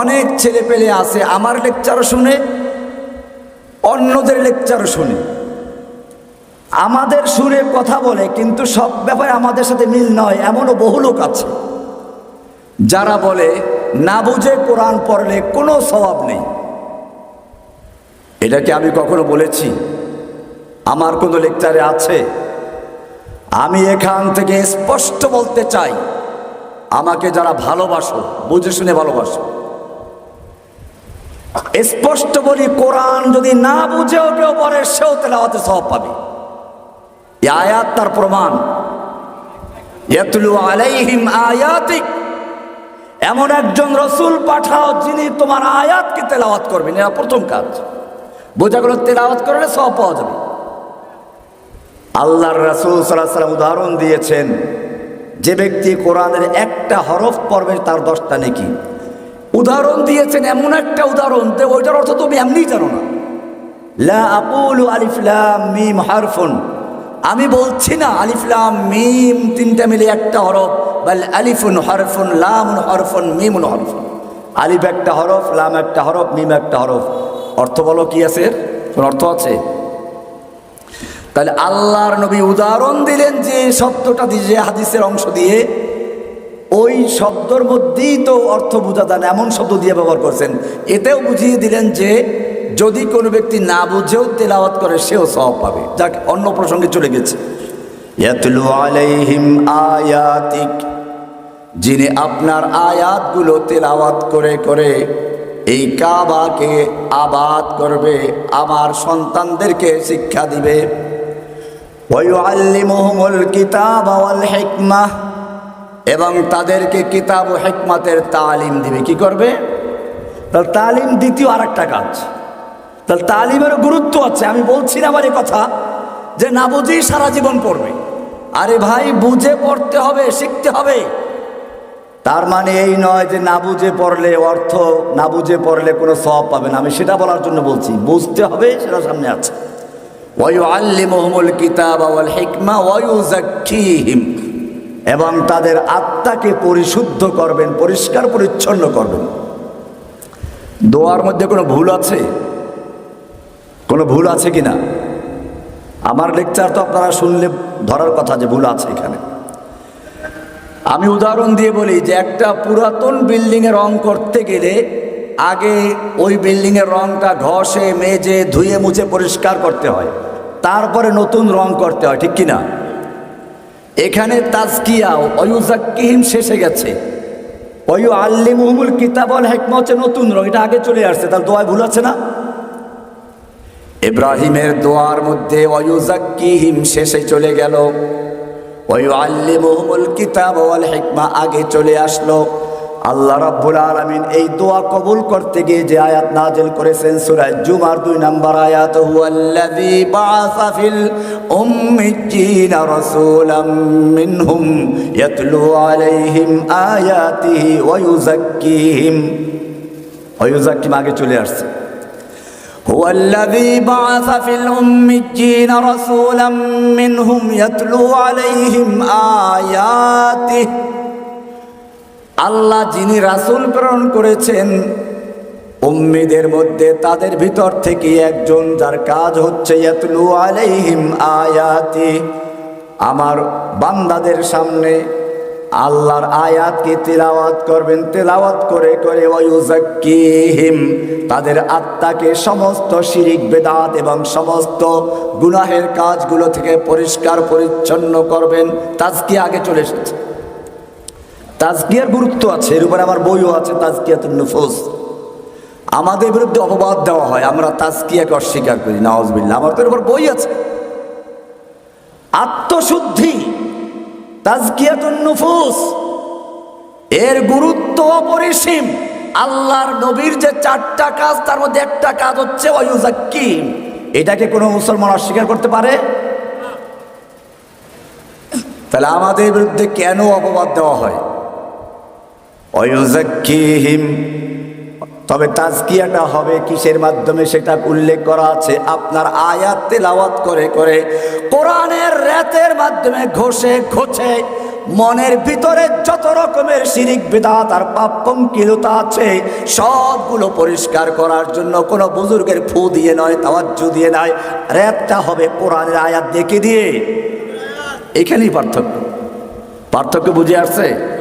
অনেক ছেলে পেলে আছে, আমার লেকচারও শুনে, অন্যদের লেকচারও শুনে। আমাদের সুরে কথা বলে, কিন্তু সব ব্যাপারে আমাদের সাথে মিল নয়, এমনও বহু লোক আছে। যারা বলে, না বুঝে কোরআন পড়লে কোনো স্বভাব নেই। এটা কি আমি কখনো বলেছি? আমার কোনো লেকচারে আছে? আমি এখান থেকে স্পষ্ট বলতে চাই, আমাকে যারা ভালোবাসো, বুঝে শুনে ভালোবাসো। স্পষ্ট বলি কোরআন যদি না বুঝেও কেউ পরে সেও তেলাওয়াতে সব পাবে। আয়াত তার প্রমাণ। এমন একজন রসুল পাঠাও যিনি তোমার আয়াতকে তেলাওয়াত করবেন এরা প্রথম কাজ। বোঝা গেল তেলাওয়াত করলে সব পাওয়া যাবে। আল্লাহর রাসূল সাল্লাম উদাহরণ দিয়েছেন, যে ব্যক্তি কোরআনের একটা হরফ পড়বে তার দশটা নেকি। উদাহরণ দিয়েছেন এমন একটা উদাহরণ যে ওইটার অর্থ তুমি এমনি জানো না। লা আকুলু আলিফলাম মিম হারফুন। আমি বলছি না আলিফ লাম মিম তিনটা মিলে একটা হরফ, বাল আলিফুন হরফুন, লামুন হরফুন, মিমুন হরফুন। আলিফ একটা হরফ, লাম একটা হরফ, মিম একটা হরফ। অর্থ বলো কি আছে? অর্থ আছে? তাহলে আল্লাহর নবী উদাহরণ দিলেন যে শব্দটা দিয়ে হাদিসের অংশ দিয়ে ওই শব্দর মধ্যেই তো অর্থ বোঝা যান এমন শব্দ দিয়ে ব্যবহার করছেন। এতেও বুঝিয়ে দিলেন যে, যদি কোনো ব্যক্তি না বুঝেও তেলাওয়াত করে, সেও সব পাবে। যাক, অন্য প্রসঙ্গে চলে গেছে। যিনি আপনার আয়াতগুলো তেলাওয়াত করে করে এই কাবাকে আবাদ করবে, আমার সন্তানদেরকে শিক্ষা দিবে। কিতাব ওয়াল এবং তাদেরকে কিতাব ও হেকমাতের তালিম দিবে। কি করবে? তাহলে তালিম দ্বিতীয় আর একটা কাজ। তাহলে তালিমেরও গুরুত্ব আছে। আমি বলছি না আমার কথা যে না বুঝেই সারা জীবন পড়বে। আরে ভাই, বুঝে পড়তে হবে, শিখতে হবে। তার মানে এই নয় যে না বুঝে পড়লে অর্থ, না বুঝে পড়লে কোনো সব পাবে না। আমি সেটা বলার জন্য বলছি। বুঝতে হবে, সেটা সামনে আছে। ওয়ু আল্লিমহমুল কিতাব ওয়াল হিকমা ওয়ু জাক্কিহিম এবং তাদের আত্মাকে পরিশুদ্ধ করবেন, পরিষ্কার পরিচ্ছন্ন করবেন। দোয়ার মধ্যে কোনো ভুল আছে? কোনো ভুল আছে কি না আমার লেকচার তো আপনারা শুনলে ধরার কথা যে ভুল আছে এখানে। আমি উদাহরণ দিয়ে বলি যে একটা পুরাতন বিল্ডিংয়ে রং করতে গেলে আগে ওই বিল্ডিংয়ের রংটা ঘষে, মেজে, ধুয়ে, মুছে পরিষ্কার করতে হয়। তারপরে নতুন রং করতে হয়, ঠিক কিনা? এখানে তাজকিয়া অয়ুজাক্কিহিম শেষে গেছে। অয়ু আল্লি মুহমুল কিতাবল হেকমা হচ্ছে নতুন রং, এটা আগে চলে আসছে, তার দোয়ায় ভুল আছে না? ইব্রাহিমের দোয়ার মধ্যে অয়ুজাক্কিহিম শেষে চলে গেল। অয়ু আল্লি মুহমুল কিতাব ওয়াল হেকমা আগে চলে আসলো। আল্লাহ রাব্বুল আলামিন এই দোয়া কবুল করতে গিয়ে যে আয়াত নাজিল করেছেন সূরা জুমার দুই নাম্বার আয়াত হুয়াল্লাযী বাআসা ফিল উম্মিয়্যিনা রাসূলাম মিনহুম ইয়াতলু আলাইহিম আয়াতিহি ওয়া ইউযাক্কিহিম ওয়া ইউযাক্কিম আগে চলে আসছে هو الذي بعث في الأميين رسولا منهم يتلو عليهم آياته আল্লাহ যিনি রাসুল প্রেরণ করেছেন, উম্মিদের মধ্যে তাদের ভিতর থেকে একজন যার কাজ হচ্ছে, ইয়াতলু আলাইহিম আয়াতি আমার বান্দাদের সামনে আল্লাহর আয়াতকে তেলাওয়াত করবেন, তেলাওয়াত করে করে ওয়ুজাক্কিহিম তাদের আত্মাকে সমস্ত শিরিক, বেদাত এবং সমস্ত গুনাহের কাজগুলো থেকে পরিষ্কার, পরিচ্ছন্ন করবেন। তাজকি আগে চলে এসেছে। তাজকিয়ার গুরুত্ব আছে, এর উপরে আমার বইও আছে, তাজকিয়াতুন নুফুস। আমাদের বিরুদ্ধে অপবাদ দেওয়া হয়, আমরা তাজকিয়াকে অস্বীকার করি নওয়াজবিল্লা আমার তো উপর বই আছে। আত্মশুদ্ধি, তাজকিয়াতুন নুফুস, এর গুরুত্ব অপরিসীম। আল্লাহর নবীর যে চারটা কাজ, তার মধ্যে একটা কাজ হচ্ছে ওয়ুজাক্কিম এটাকে কোনো মুসলমান অস্বীকার করতে পারে? তাহলে আমাদের বিরুদ্ধে কেন অপবাদ দেওয়া হয়? অয়ুজাক্কিহিম তবে তাজকিয়াটা হবে কিসের মাধ্যমে সেটা উল্লেখ করা আছে? আপনার আয়াত তেলাওয়াত করে করে কোরআনের রাতের মাধ্যমে ঘষে ঘষে মনের ভিতরে যত রকমের শিরিক বিদাত আর পাপ পঙ্কিলতা আছে, সবগুলো পরিষ্কার করার জন্য কোনো বুজুর্গের ফু দিয়ে নয়, তাওয়াজ্জু দিয়ে নয়। একটা হবে কোরআনের আয়াত দেখে দিয়ে? এখানেই পার্থক্য। পার্থক্য বুঝে আসছে?